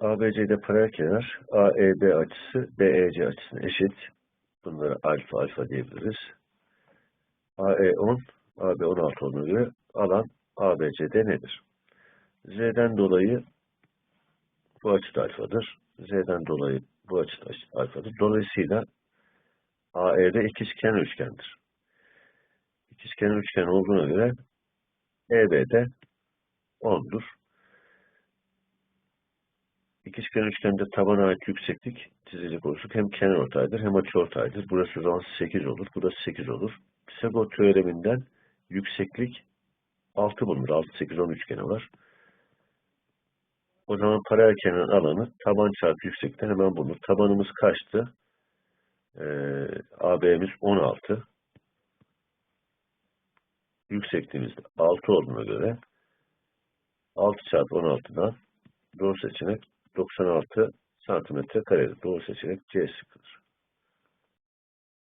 ABC'de paralel kenar AEB açısı BEC açısına eşit. Bunlara alfa alfa diyebiliriz. AE 10, AB 16 olduğuna göre alan ABCD nedir? Z'den dolayı bu açı da alfadır. Z'den dolayı bu açı da alfadır. Dolayısıyla AED ikizkenar üçgendir. İkizkenar üçgen olduğuna göre EB'de 10'dur. İkizkenar üçgende tabana ait yükseklik çizilecek olursak hem kenar ortaydır hem açı ortaydır. Burası o zaman 8 olur. Burası 8 olur. Pisagor teoreminden yükseklik 6 bulunur. 6, 8, 10 üçgeni var. O zaman paralel kenar alanı taban çarpı yükseklikten hemen bulunur. Tabanımız kaçtı? Ee, AB'miz 16. Yüksekliğimiz de 6 olduğuna göre 6 çarpı 16'dan doğru seçenek 96 santimetre karedir. Doğru seçenek C sıfır.